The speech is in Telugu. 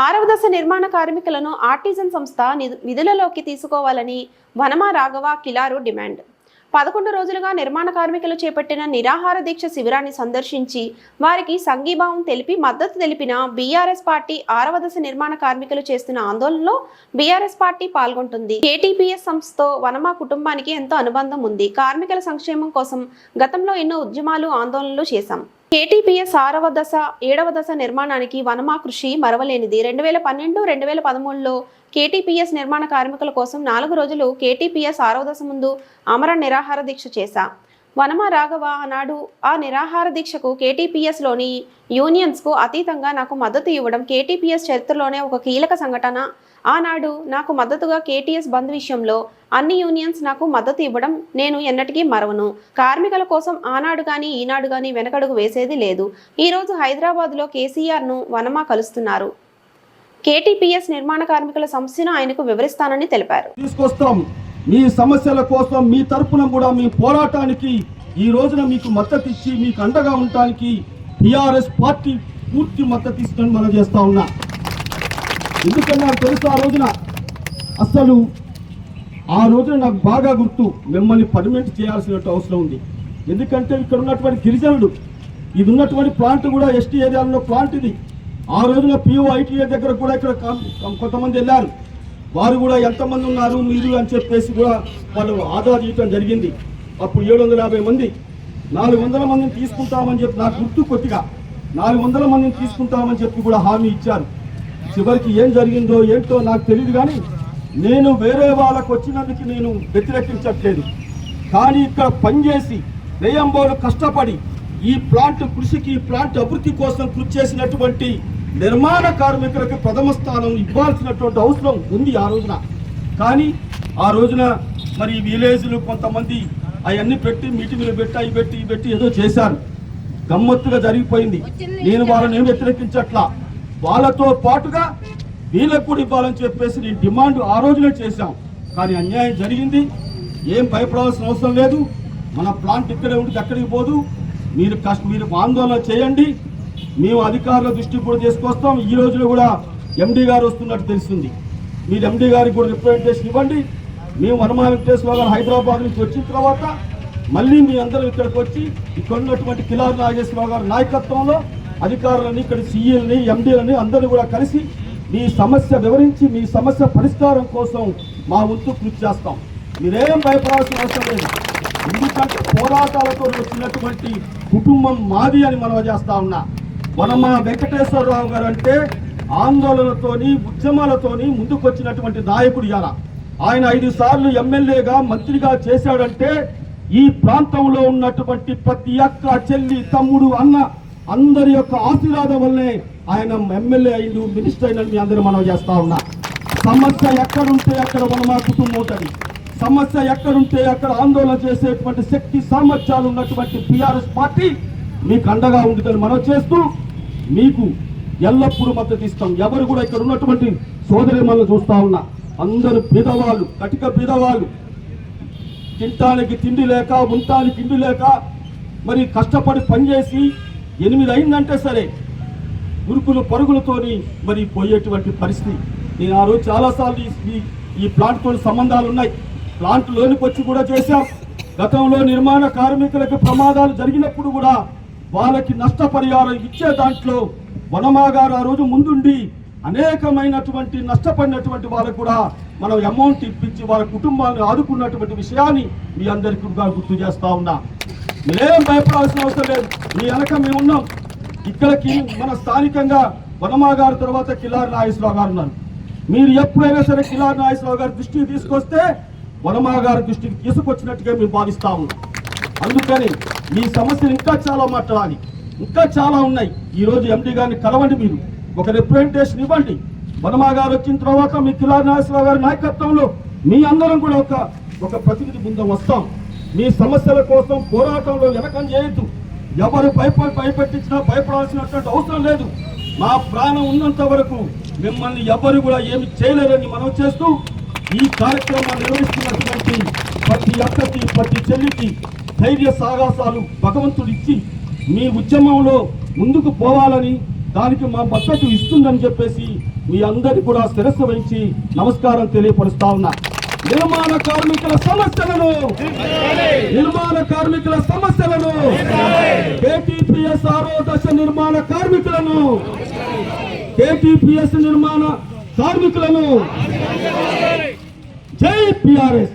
ఆరవ దశ నిర్మాణ కార్మికులను ఆర్టిజన్ సంస్థ విధులలోకి తీసుకోవాలని వనమా రాఘవ కిలారు డిమాండ్. పదకొండు రోజులుగా నిర్మాణ కార్మికులు చేపట్టిన నిరాహార దీక్ష శిబిరాన్ని సందర్శించి వారికి సంఘీభావం తెలిపి మద్దతు తెలిపిన బీఆర్ఎస్ పార్టీ ఆరవ దశ నిర్మాణ కార్మికులు చేస్తున్న ఆందోళనలో బీఆర్ఎస్ పార్టీ పాల్గొంటుంది. కేటీపీఎస్ సంస్థతో వనమా కుటుంబానికి ఎంతో అనుబంధం ఉంది. కార్మికుల సంక్షేమం కోసం గతంలో ఎన్నో ఉద్యమాలు ఆందోళనలు చేశాం. కేటీపీఎస్ ఆరవ దశ ఏడవ దశ నిర్మాణానికి వనమా కృషి మరవలేనిది. రెండు వేల పన్నెండు రెండు వేల పదమూడులో కేటీపీఎస్ నిర్మాణ కార్మికుల కోసం నాలుగు రోజులు కేటీపీఎస్ ఆరవ దశ ముందు అమర నిరాహార దీక్ష చేశా. వనమ రాఘవ ఆనాడు ఆ నిరాహార దీక్షకు కేటీపీఎస్లోని యూనియన్స్కు అతీతంగా నాకు మద్దతు ఇవ్వడం కేటీపీఎస్ చరిత్రలోనే ఒక కీలక సంఘటన. ఆనాడు నాకు మద్దతుగా కేటీఎస్ బంద్ విషయంలో అన్ని యూనియన్స్ నాకు మద్దతు ఇవ్వడం నేను ఎన్నటికీ మరవను. కార్మికుల కోసం ఆనాడు కానీ ఈనాడు కానీ వెనకడుగు వేసేది లేదు. ఈరోజు హైదరాబాద్లో కేసీఆర్ను వనమా కలుస్తున్నారు. కేటీపీఎస్ నిర్మాణ కార్మికుల సమస్యను ఆయనకు వివరిస్తానని తెలిపారు. తీసుకొస్తాం. మీ సమస్యల కోసం మీ తరపున కూడా మీ పోరాటానికి ఈ రోజున మీకు మద్దతు ఇచ్చి మీకు అండగా ఉండటానికి టిఆర్ఎస్ పార్టీ పూర్తి మద్దతు ఇస్తుందని మనం చేస్తా ఉన్నా. ఎందుకంటే నాకు తెలుసు ఆ రోజున? అసలు ఆ రోజున నాకు బాగా గుర్తు. మిమ్మల్ని పర్మనెంట్ చేయాల్సిన అవసరం ఉంది. ఎందుకంటే ఇక్కడ ఉన్నటువంటి గిరిజనుడు ఇది ఉన్నటువంటి ప్లాంట్ కూడా ఎస్టీ ఏరియాలో ప్లాంట్ ఇది. ఆ రోజున పిఓ ఐటీఏ దగ్గర కూడా ఇక్కడ కొంతమంది వెళ్ళారు. వారు కూడా ఎంతమంది ఉన్నారు మీరు అని చెప్పేసి కూడా వాళ్ళు ఆదా చేయటం జరిగింది. అప్పుడు ఏడు వందల యాభై మంది నాలుగు వందల మందిని తీసుకుంటామని చెప్పి నాకు గుర్తు కొద్దిగా. నాలుగు వందల మందిని తీసుకుంటామని చెప్పి కూడా హామీ ఇచ్చారు. చివరికి ఏం జరిగిందో ఏంటో నాకు తెలియదు కానీ నేను వేరే వాళ్ళకు వచ్చినందుకు నేను వ్యతిరేకించట్లేదు. కానీ ఇక్కడ పనిచేసి రేయంబోలు కష్టపడి ఈ ప్లాంట్ కృషికి ఈ ప్లాంట్ అభివృద్ధి కోసం కృషి చేసినటువంటి నిర్మాణ కార్మికులకు ప్రథమ స్థానం ఇవ్వాల్సినటువంటి అవసరం ఉంది ఆ రోజున. కానీ ఆ రోజున మరి విలేజ్లు కొంతమంది అవన్నీ పెట్టి మీటింగ్లు పెట్టి అవి పెట్టి ఇవి పెట్టి ఏదో చేశారు. గమ్మత్తుగా జరిగిపోయింది. నేను వాళ్ళని ఏం వ్యతిరేకించట్లా? వాళ్ళతో పాటుగా వీళ్ళకు కూడా ఇవ్వాలని చెప్పేసి నేను డిమాండ్ ఆ రోజునే చేశాం. కానీ అన్యాయం జరిగింది. ఏం భయపడాల్సిన అవసరం లేదు. మన ప్లాంట్ ఇక్కడే ఉంటుంది అక్కడికి పోదు. మీరు కష్ట మీరు ఆందోళన చేయండి. మేము అధికారుల దృష్టికి కూడా తీసుకొస్తాం. ఈ రోజులో కూడా ఎండి గారు వస్తున్నట్టు తెలిసింది. మీరు ఎండి గారికి కూడా రిప్రజెంటేషన్ ఇవ్వండి. మేము హనుమాన్ వెంకటేశ్వర గారు హైదరాబాద్ నుంచి వచ్చిన తర్వాత మళ్ళీ మీ అందరూ ఇక్కడికి వచ్చి ఇక్కడ ఉన్నటువంటి కిలార్ నాగేశ్వరరావు గారి నాయకత్వంలో అధికారులని ఇక్కడ సీఎల్ని ఎండీలని అందరూ కూడా కలిసి మీ సమస్య వివరించి మీ సమస్య పరిష్కారం కోసం మా వంతు కృషి చేస్తాం. మీరేం భయపడాల్సిన అవసరం లేదు. ఎందుకంటే పోరాటాలతో వచ్చినటువంటి కుటుంబం మాది అని మనం చేస్తా ఉన్నా. వనమా వెంకటేశ్వరరావు గారు అంటే ఆందోళనతోని ఉద్యమాలతోని ముందుకొచ్చినటువంటి నాయకుడు ఇలా ఆయన ఐదు సార్లు ఎమ్మెల్యేగా మంత్రిగా చేశాడంటే ఈ ప్రాంతంలో ఉన్నటువంటి ప్రతి అక్క చెల్లి తమ్ముడు అన్న అందరి యొక్క ఆశీర్వాదం వల్లే ఆయన ఎమ్మెల్యే అయిండు మినిస్టర్ అయిన మీ అందరూ మనం చేస్తా ఉన్నా. సమస్య ఎక్కడుంటే అక్కడ వనమా కుటుంబం ఉంటుంది సమస్య ఎక్కడుంటే అక్కడ ఆందోళన చేసేటువంటి శక్తి సామర్థ్యాలు ఉన్నటువంటి పిఆర్ఎస్ పార్టీ మీకు అండగా ఉంటుందని మనం చేస్తూ మీకు ఎల్లప్పుడూ మద్దతు ఇస్తాం. ఎవరు కూడా ఇక్కడ ఉన్నటువంటి సోదరి మనం చూస్తా ఉన్నా. అందరూ పేదవాళ్ళు కటిక పేదవాళ్ళు తింటానికి తిండి లేక ఉండటానికి తిండి లేక మరి కష్టపడి పనిచేసి ఎనిమిది అయిందంటే సరే. ఉరుకులు పరుగులతోని మరి పోయేటువంటి పరిస్థితి. నేను ఆ రోజు చాలాసార్లు ఈ- ఈ ప్లాంట్తో సంబంధాలు ఉన్నాయి ప్లాంట్ లోనికి వచ్చి కూడా చేశాం. గతంలో నిర్మాణ కార్మికులకు ప్రమాదాలు జరిగినప్పుడు కూడా వాళ్ళకి నష్టపరిహారం ఇచ్చే దాంట్లో వనమాగారు ఆ రోజు ముందుండి అనేకమైనటువంటి నష్టపడినటువంటి వాళ్ళకు కూడా మనం అమౌంట్ ఇప్పించి వాళ్ళ కుటుంబాన్ని ఆదుకున్నటువంటి విషయాన్ని మీ అందరికీ గుర్తు చేస్తా ఉన్నా. మీరేం భయపడాల్సిన అవసరం లేదు. మీ వెనక మేము ఉన్నాం. ఇక్కడికి మన స్థానికంగా వనమా గారు తర్వాత కిలారి నాగేశ్వరరావు గారు ఉన్నారు. మీరు ఎప్పుడైనా సరే కిలారి నాగేశ్వరరావు గారి దృష్టికి తీసుకొస్తే వనమా గారి దృష్టికి తీసుకొచ్చినట్టుగా మేము భావిస్తా ఉన్నాం. అందుకని మీ సమస్యలు ఇంకా చాలా మాట్లాడాలి. ఇంకా చాలా ఉన్నాయి. ఈ రోజు ఎండి గారిని కలవండి మీరు. ఒక రిప్రజెంటేషన్ ఇవ్వండి. వనమా గారు వచ్చిన తర్వాత మీ కిలారి నాగేశ్వరరావు గారి నాయకత్వంలో మీ అందరం కూడా ఒక ఒక ప్రతినిధి బృందం వస్తాం. మీ సమస్యల కోసం పోరాటంలో వెనకం చేయొద్దు. ఎవరు భయప భయపెట్టించినా భయపడాల్సినటువంటి అవసరం లేదు. మా ప్రాణం ఉన్నంత వరకు మిమ్మల్ని ఎవరు కూడా ఏమి చేయలేరని మనం చేస్తూ ఈ కార్యక్రమాన్ని నిర్వహిస్తున్నటువంటి ప్రతి అక్కకి ప్రతి చెల్లికి ధైర్య సాహసాలు భగవంతుడు ఇచ్చి మీ ఉద్యమంలో ముందుకు పోవాలని దానికి మా మద్దతు ఇస్తుందని చెప్పేసి మీ అందరికీ కూడా శిరస్సు వహించి నమస్కారం తెలియపరుస్తా ఉన్నా. నిర్మాణ కార్మికుల సమస్యలను నిర్మాణ కార్మికుల సమస్యలను కేటీపీఎస్ ఆరో దశ నిర్మాణ కార్మికులను కేటీపీఎస్ నిర్మాణ కార్మికులను జై పిఆర్ఎస్